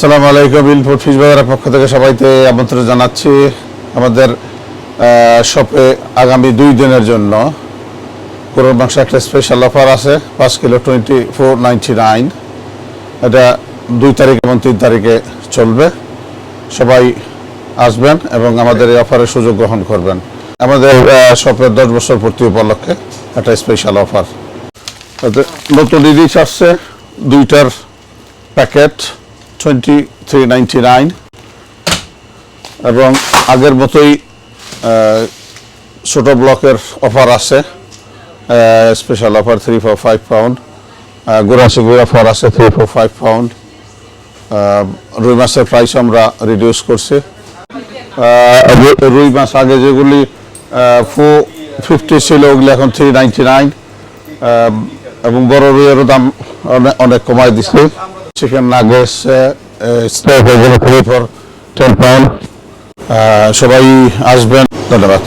সালাম আলাইকুম Ilford fish বাজারের পক্ষ থেকে সবাইকে আমন্ত্রণ জানাচ্ছি আমাদের শপে আগামী দুই দিনের জন্য। গরুর মাংস একটা স্পেশাল অফার আছে, পাঁচ kilo twenty four ninety nine এটা দুই তারিখ এবং তিন তারিখে চলবে। সবাই আসবেন এবং আমাদের এই অফারের সুযোগ গ্রহণ করবেন। আমাদের শপের দশ বছর পূর্তি উপলক্ষে একটা স্পেশাল অফার নতুন ইলিশ আসছে, দুইটার packet. Twenty three ninety nine এবং আগের মতোই ছোট ব্লকের অফার আছে special offer three four five pound গোড়াশি গুড় অফার আছে থ্রি ফোর ফাইভ পাউন্ড রুই মাছের প্রাইস আমরা রিডিউস করছি। রুই মাছ আগে যেগুলি ফোর ফিফটি ছিল, ওগুলি এখন থ্রি নাইনটি নাইন এবং বড় রুইয়েরও দাম অনেক অনেক কমাই চিকেন নাগেস স্টেক এগুলো থ্রি ফর টেন পাউন্ড সবাই আসবেন ধন্যবাদ।